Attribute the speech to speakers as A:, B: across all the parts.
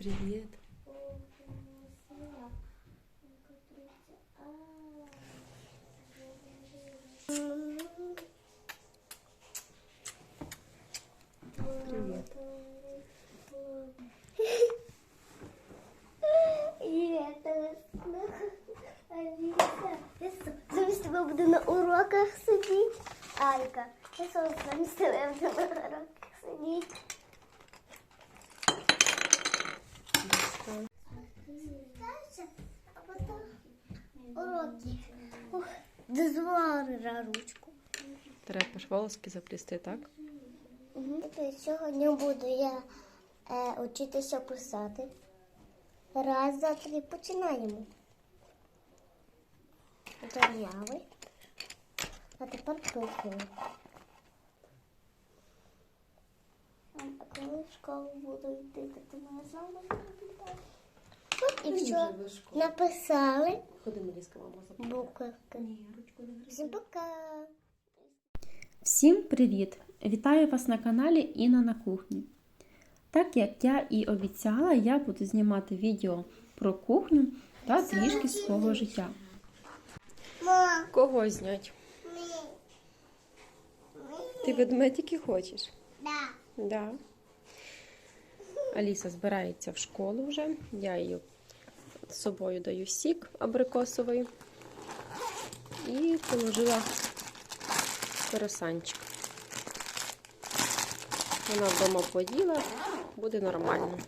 A: Привіт. Привіт.
B: Замість тебе буду на уроках сидіти. Алька, я сон замість тебе буду на уроках сидіти. А потім уроки. Ух, дозволила ручку.
A: Треба ж волоски заплісти, так?
B: Угу. Сьогодні буду я е, учитися писати. Раз, два, три, починаємо. Зайняли. А тепер писаємо. А коли в школу буду йти, то ти мене знову виглядати. І все. Написали
A: Ходи, Меліска, мама
B: буковки. Всім пока.
C: Всім привіт! Вітаю вас на каналі Інна на кухні. Так як я і обіцяла, я буду знімати відео про кухню та трішки свого життя.
A: Кого знять?
B: ми.
A: Ти ведмедики хочеш?
B: Да.
A: Да. Аліса збирається в школу вже. Я її з собою даю сік абрикосовий і положила круасанчик. Вона вдома поїла, буде нормально.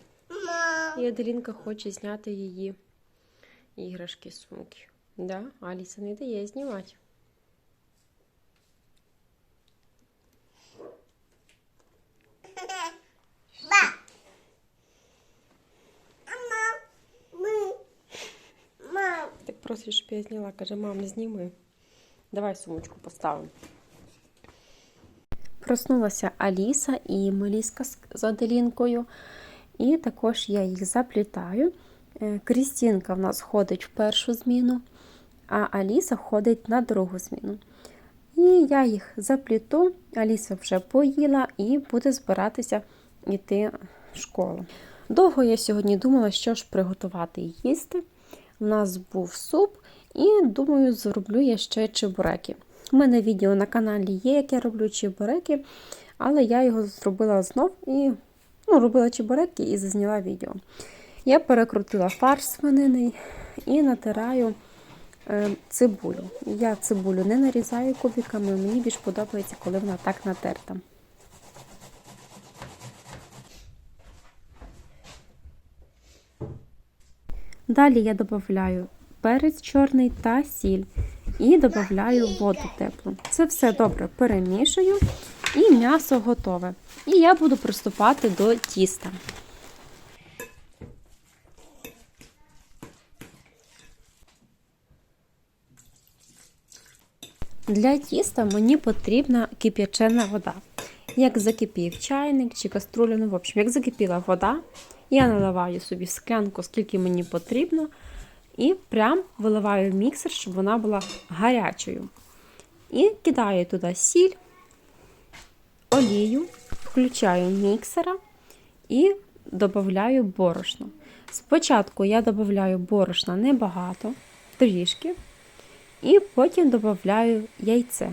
A: І Аделінка хоче зняти її іграшки сумки. Да? Аліса не дає знімати.
B: Ба. Мам. Ми. Мам.
A: Так просить, щоб я зняла. Каже, мам, зніми. Давай сумочку поставимо.
C: Проснулася Аліса і Меліска з- Аделінкою. І також я їх заплітаю. Е, Крістінка в нас ходить в першу зміну, а Аліса ходить на другу зміну. І я їх запліту. Аліса вже поїла і буде збиратися йти в школу. Довго я сьогодні думала, що ж приготувати їсти. У нас був суп, і думаю, зроблю я ще чебуреки. У мене відео на каналі є, як я роблю чебуреки, але я його зробила знов і ну, робила чебуреки і зазняла відео. Я перекрутила фарш свинини і натираю е, цибулю. Я цибулю не нарізаю кубиками, мені більш подобається, коли вона так натерта. Далі я додаю перець чорний та сіль і додаю воду теплу. Це все добре перемішую і м'ясо готове. І я буду приступати до тіста. Для тіста мені потрібна кип'ячена вода. Як закипів чайник чи каструлю, ну, в общем, як закипіла вода, я наливаю собі в склянку, скільки мені потрібно, і прям виливаю в міксер, щоб вона була гарячою. І кидаю туди сіль, олію, включаю міксера і додаю борошно. Спочатку я додаю борошна небагато, трішки, і потім додаю яйце.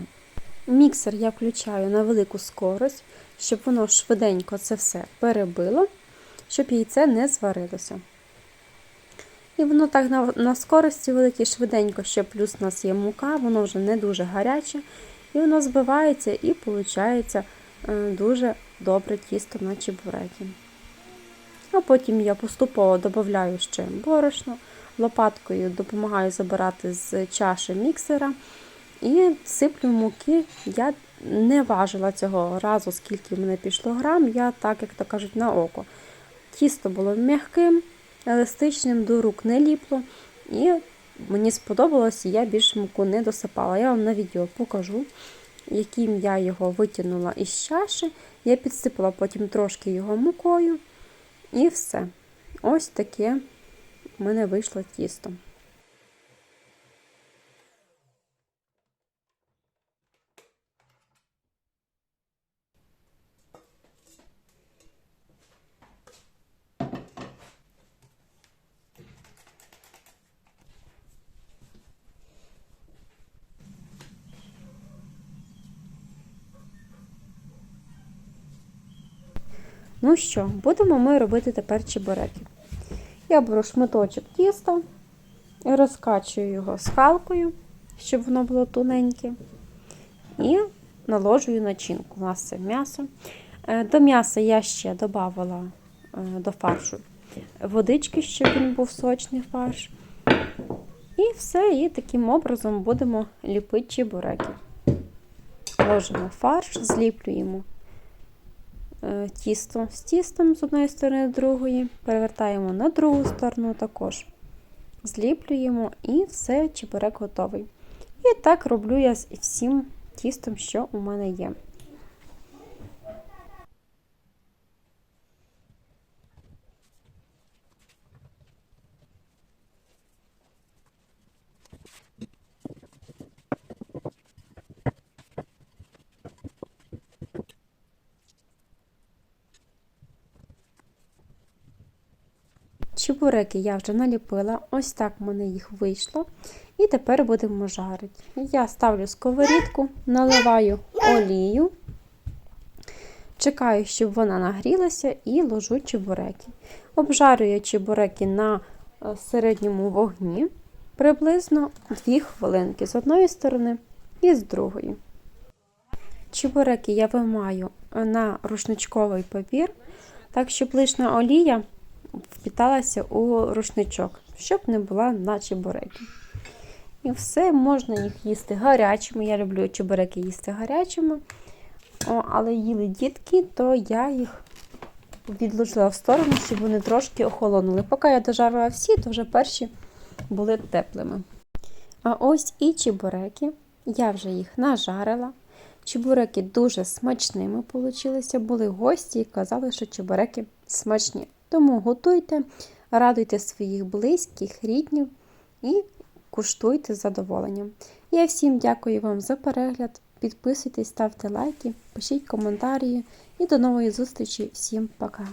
C: Міксер я включаю на велику скорость, щоб воно швиденько це все перебило, щоб яйце не зварилося. І воно так на, на скорості великій швиденько, ще плюс у нас є мука, воно вже не дуже гаряче, і воно збивається і виходить дуже добре тісто на чебуреки. А потім я поступово додаю ще борошно, лопаткою допомагаю забирати з чаші міксера. І сиплю муки. Я не важила цього разу, скільки в мене пішло грам, я так, як то кажуть, на око. Тісто було м'яким, еластичним, до рук не ліпло. І мені сподобалось, і я більше муку не досипала. Я вам на відео покажу, яким я його витягнула із чаші. Я підсипала потім трошки його мукою. І все. Ось таке в мене вийшло тісто. Ну що, будемо ми робити тепер чебуреки. Я беру шматочок тіста, розкачую його скалкою, щоб воно було тоненьке. І наложую начинку. У нас це м'ясо. Е, До м'яса я ще додавала е, до фаршу водички, щоб він був сочний фарш. І все, і таким образом будемо ліпити чебуреки. Ложимо фарш, зліплюємо тісто з тістом з одної сторони до другої, перевертаємо на другу сторону також. Зліплюємо і все, чебурек готовий. І так роблю я з всім тістом, що у мене є. Чебуреки я вже наліпила, ось так в мене їх вийшло. І тепер будемо жарити. Я ставлю сковорідку, наливаю олію, чекаю, щоб вона нагрілася, і ложу чебуреки. Обжарюю чебуреки на е, середньому вогні приблизно 2 хвилинки з одної сторони і з другої. Чебуреки я вимаю на рушничковий папір, так щоб лишня олія впіталася у рушничок, щоб не була на чебуреки. І все, можна їх їсти гарячими. Я люблю чебуреки їсти гарячими. О, але їли дітки, то я їх відложила в сторону, щоб вони трошки охолонули. Поки я дожарила всі, то вже перші були теплими. А ось і чебуреки. Я вже їх нажарила. Чебуреки дуже смачними получилися. Були гості і казали, що чебуреки смачні. Тому готуйте, радуйте своїх близьких, ріднів і куштуйте з задоволенням. Я всім дякую вам за перегляд. Підписуйтесь, ставте лайки, пишіть коментарі і до нової зустрічі. Всім пока!